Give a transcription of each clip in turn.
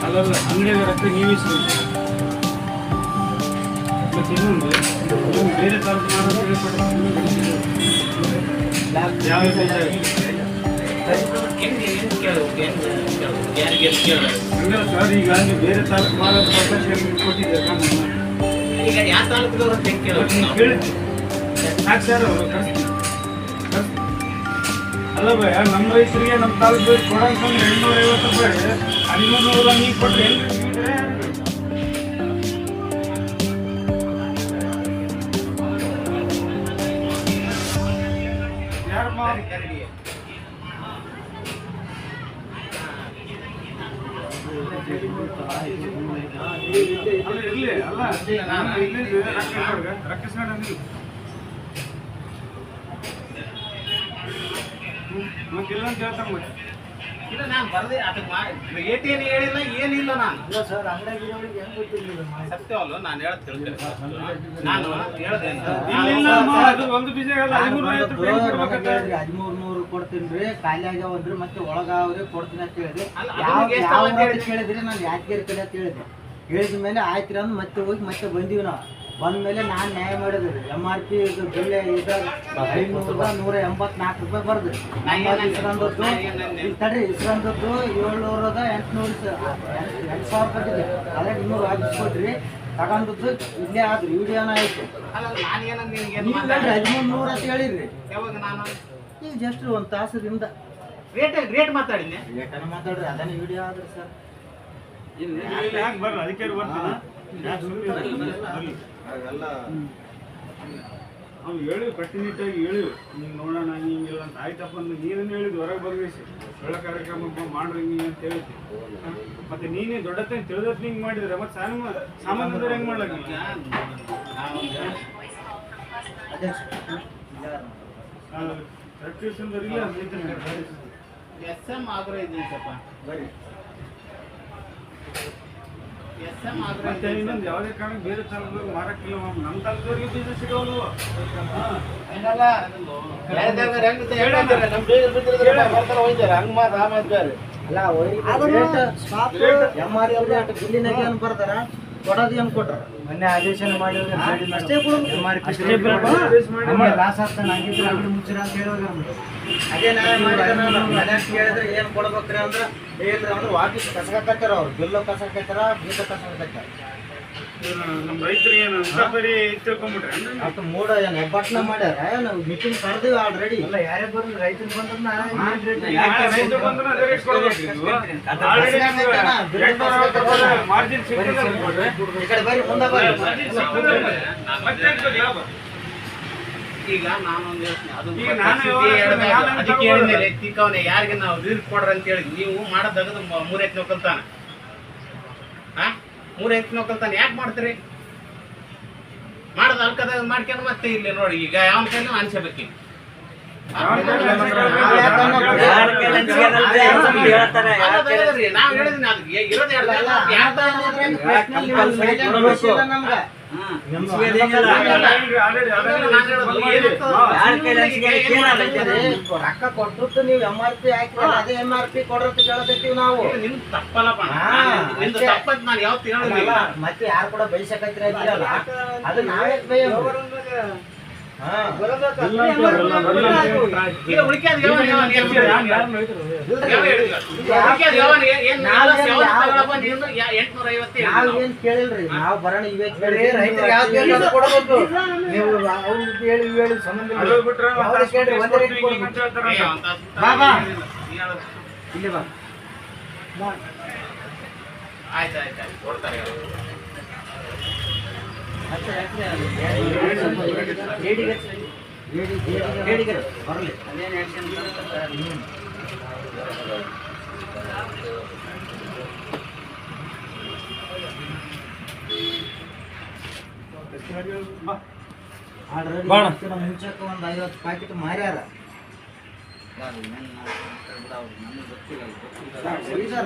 ಅಲ್ಲಲ್ಲ ಅಂಗಡಿಯಾಗ ರೊಕ್ಕ ನೀವೇ ಇನ್ನೊಂದು ನೀವು ಬೇರೆ ತಾಲೂಕು ಮಾಡೋದು ಯಾವ ಹಂಗಲ್ಲ ಸರ್ ಈಗ ಬೇರೆ ತಾಲೂಕು ಮಾಡೋದು ಕೊಟ್ಟಿದ್ದೀರ ಈಗ ಯಾವ ನಾವು? ಕೇಳಿದ್ವಿ ಸಾಕು ಅಲ್ಲ ಭಯ ನಮ್ಮ ರೈತರಿಗೆ ನಮ್ಮ ತಾಲೂಕು ಕೊಡಂತ ಎಂಟುನೂರ ಐವತ್ತು ರೂಪಾಯಿ ಹದಿಮೂರು ನೂರ ನೀವು ಕೊಟ್ಟರೆ ಅಲ್ಲ, ಇರ್ಲಿ, ಅಲ್ಲ ನಾನು ಇಲ್ಲಿ ಅಂತ ಹೇಳ್ತಾನೆ ಮತ್ತೆ. ಇಲ್ಲ ನಾನು ಬರದೆ ಅದಕ್ಕೆ ಮಾ ರೇಟ್ ಏನು ಹೇಳಿಲ್ಲ ಏನಿಲ್ಲ ನಾನು. ಇಲ್ಲ ಸರ್ ಅಂಗಡಿಯಾಗಿರೋರಿಗೆ ಹೆಂಗ್ ಗೊತ್ತಿಲ್ಲ ಸತ್ಯವಲ್ಲ ನಾನು ಹೇಳೋದು ತಿಳ್ಕೊಳ್ಳಿ ನಾನು ಹೇಳ್ದೆ ಇಲ್ಲ ಇಲ್ಲ ಅಮ್ಮ, ಒಂದು ಬೀಜ ಅಲ್ಲ ಹದಿಮೂರು ನೂರು ಕೊಡ್ತೀನಿ ರೀ ಖಾಲಿ ಮತ್ತೆ ಒಳಗಾವ್ರಿ ಕೊಡ್ತೀನಿ ಅಂತ ಹೇಳಿದ್ರಿ. ಅಲ್ಲ, ಯಾವ? ಕೇಳಿದ್ರಿ ನಾನು ಯಾದಗಿರಿ ಕಡೆ ಅಂತ ಹೇಳಿದೆ ಹೇಳಿದ ಮೇಲೆ ಆಯ್ತು ರೀ ಅಂದ್ ಮತ್ತೆ ಹೋಗಿ ಮತ್ತೆ ಬಂದೀವಿ ನಾವು. ಬಂದ ಮೇಲೆ ನಾನು ನ್ಯಾಯ ಮಾಡಿದ್ರಿ ಎಂ ಆರ್ ಪಿ ಇದು ಬೆಲೆ ಐನೂರು ಐನೂರ ನೂರ ಎಂಬತ್ನಾಲ್ಕು ರೂಪಾಯಿ ಬರ್ದು ನಮ್ಮಲ್ಲಿ ಇಸ್ಕೊಂಡದ್ದು ಇಲ್ಲಿ ತಡ್ರಿ ಇಸ್ಕೊಂಡದ್ದು ಏಳ್ನೂರದ ಎಂಟ್ನೂರು ಎಂಟು ಸಾವಿರ ರೂಪಾಯಿ ಅದೇ ಇನ್ನೂರು ಹಾಕಿಸ್ಕೊಟ್ರಿ. ತಗೊಂಡದ್ದು ಇಲ್ಲೇ ಆದ್ರಿ ವಿಡಿಯೋನ ಆಯ್ತು. ಅಲ್ಲ ನಾನು ಏನಂದ್ ನಿನ್ಗೆ ಏನ್ ನೀವು ಹದಿಮೂರು ನೂರ ಅಂತ ಹೇಳಿದ್ರಿ. ಯಾವಾಗ ನಾನು? ಈಗ ಜಸ್ಟ್ ಒಂದು ತಾಸದಿಂದ ರೇಟ್ ರೇಟ್ ಮಾತಾಡಿ ರೇಟನ್ನು ಮಾತಾಡ್ರಿ ಅದನ್ನ ವಿಡಿಯೋ ಆದ್ರಿ ಸರ್ ಯಾಕೆ ಬರ್ರಿ? ಅದಕ್ಕೆ ಬರ್ತಾನ ಯಾಕೆ ನಾವು ಬರ್ಲಿ ಅವ್ನು ಹೇಳಿ ಕಟ್ಟುನಿಟ್ಟಾಗಿ ಹೇಳಿವಿ ಹಿಂಗೆ ನೋಡೋಣ ಹಿಂಗಿಲ್ಲ ಅಂತ. ಆಯ್ತಪ್ಪ ಅಂದ್ರೆ ನೀನೇ ಹೇಳಿದ್ ಹೊರಗೆ ಬಂದಿಸಿ ಹೇಳ ಕಾರ್ಯಕ್ರಮ ಮಾಡ್ರಿ ಹಿಂಗೆ ಅಂತ ಹೇಳಿದ್ವಿ ಮತ್ತೆ ನೀನೇ ದೊಡ್ಡತ್ತೆ ತಿಳಿದತ್ ಹಿಂಗೆ ಮಾಡಿದ್ರೆ ಮತ್ತೆ ಸಾಮಾನ್ಯ ಸಾಮಾನ್ಯದವ್ರು ಹೆಂಗೆ ಇಲ್ಲ ರೈತನಿಗೆ. ಎಸ್ ಎಂ ಆಗ್ರಹ ಇದ್ದೀನಿ ಸಪ್ಪ ಬರೀ ಮತ್ತೆ ಇನ್ನೊಂದು ಯಾವುದೇ ಕಾರಣಕ್ಕೆ ಬೇರೆ ಮಾರಕ್ಕಿಲ್ಲ ಮಾಮ್. ನಮ್ಮ ಬಿಸ್ನೆಸ್ ಸಿಗೋಲ್ವು? ಏನಲ್ಲ? ಅಲ್ಲ ಸ್ಟಾಪ್ ಎಂ ಆರ್ ಎಲ್ ಬಿಲ್ಲಿನಾಗ ಏನು ಬರ್ತಾರ ಕೊಡೋದು ಏನು ಕೊಟ್ರ? ಮೊನ್ನೆ ಆದೇಶ ಅಷ್ಟೇ ಪಿ ಲಾಸ್ ಆಗ್ತಾನೆ ಹಂಗಿದ್ರೆ ಮುಚ್ಚಿರ ಅಂತ ಹೇಳೋದು ಅದೇ ನಾವೇ ಮಾಡಿದ್ರೆ ಮನ್ಯಾಗ ಕೇಳಿದ್ರೆ ಏನು ಕೊಡ್ಬೇಕ್ರಿ ಅಂದ್ರೆ ಏನ್ರಿ ಅಂದ್ರೆ ವಾಪಸ್ ಕಸಕತ್ತಾರ ಅವ್ರು ಬಿಲ್ಲು ಕಸಕತ್ತಾರ ಬೀಜ ಕಸಕತ್ತಾರ ನಮ್ಮ ರೈತರಿಗೆ ಏನು ಅಂತ ಬರೀ ತಿಳ್ಕೊಂಬಿಟ್ರೆ ಅಂದ್ರೆ ಅಷ್ಟು ಮೂಡ ಏನು ಹೆಬ್ಬಟ್ನ ಮಾಡ್ಯಾರ? ನಾವು ಮೀಟಿಂಗ್ ಕರೆದಿವಿ ಆಲ್ರೆಡಿ ಅಲ್ಲ ಯಾರೇ ಬಂದ್ರೆ ರೈತರು. ಈ ಕಡೆ ಬರ್ರಿ ಮುಂದೆ ಬರ್ರಿ ಈಗ ನಾನೊಂದು ಹೇಳ್ತೀನಿ. ಅದಕ್ಕೆ ಯಾರಿಗೆ ನಾವು ನೀರು ಕೊಡ್ರಿ ಅಂತ ಹೇಳಿ ನೀವು ಮಾಡೋದಾಗದು ಮೂರ್ ಎತ್ತು ನೋಕಲ್ತಾನ ಹಾ ಮೂರ್ ಎತ್ತು ನೋಕಲ್ತಾನ ಯಾಕೆ ಮಾಡ್ತೀರಿ? ಮಾಡೋದು ಅಲ್ಕದಾಗ ಮಾಡ್ಕೊಂಡು ಮತ್ತೆ ಇಲ್ಲಿ ನೋಡಿ ಈಗ ಯಾವ ಕೈಲಿ ಅನ್ಸಬೇಕು ರೊಕ್ಕ ಕೊಟ್ಟರು ನೀವು ಎಂ ಆರ್ ಪಿ ಹಾಕಿ ಅದೇ ಎಂ ಆರ್ ಪಿ ಕೊಡ್ರತ್ ಕೇಳಕತ್ತೀವಿ ನಾವು ಮತ್ತೆ ಯಾರು ಕೂಡ ಬೈಸಕತ್ತೀರ ಅಂತೀರಲ್ಲ? ಅದು ನಾವೇ ಹಾ ಇಲ್ಲ ಅಂತ ಬರಲ್ಲ, ಬರಲ್ಲ ಅಂತ ಹೇಳ್ಬಿಟ್ರೆ ಆಯ್ತು. ಈಗ ಉಳಿಕ್ಯಾದ ಯಾವನ್ ಯಾವನ್ ಏನ್ ಯಾರು- ಹೇಳ್ತೀರ? ಯಾರು ರೈತರು? ಯಾವ ಹೇಳಿಲ್ಲ? ಉಳಿಕ್ಯಾದ ಯಾವನ್ ಏನ್- ಏನ್ ನಾವ್ ನಾಲ್ಕು ಏನ್ ಯಾವನ್ ಯಾವ- ತಗೊಳಪ್ಪ ನೀನು ಯಾ- ಎಂಟ್ನೂರ ಐವತ್ತು ಹೇಳಿಲ್ಲ ನಾವ್ ನಾವು. ಏನ್ ಕೇಳಿಲ್ರಿ ನಾವು ಬರೋಣ ಇವೇ ಕೇಳಿ ರೈತರಿಗೆ ಯಾವ್ದು ಬೇಕು ಕೊಡಬೇಕು ನೀವು ಅವ್ರು ಹೇಳಿ ಹೇಳಿ ಸಂಬಂಧ ಕೇಳ್ರಿ ಒಂದೇ ರೀತಿ ರೇಟ್ ಹಿಂಗೆ ಹಿಂಗೆ ಅಂತ ಹೇಳ್ತಾರೆ ಏ, ಅಂತ. ಅವ್ನ್ ತಪ್ಪು ಬಾ, ಬಾ. ಹೇಳಿಲ್ಲ. ಇಲ್ಲಿ ಬಾ ಆಯ್ತು ಆಯ್ತು ಆಯ್ತು ಕೊಡ್ತಾರೆ ಮುಂಚೆಕ್ಕೆ ಒಂದು ಐವತ್ತು ಪ್ಯಾಕೆಟ್ ಮಾರ್ಯಾರ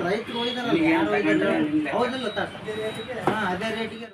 ರೈತರು ಒಯ್ದಾರ? ಹೌದಿಲ್ಲ ತಾತ? ಹಾ ಅದೇ ರೇಟಿಗೆ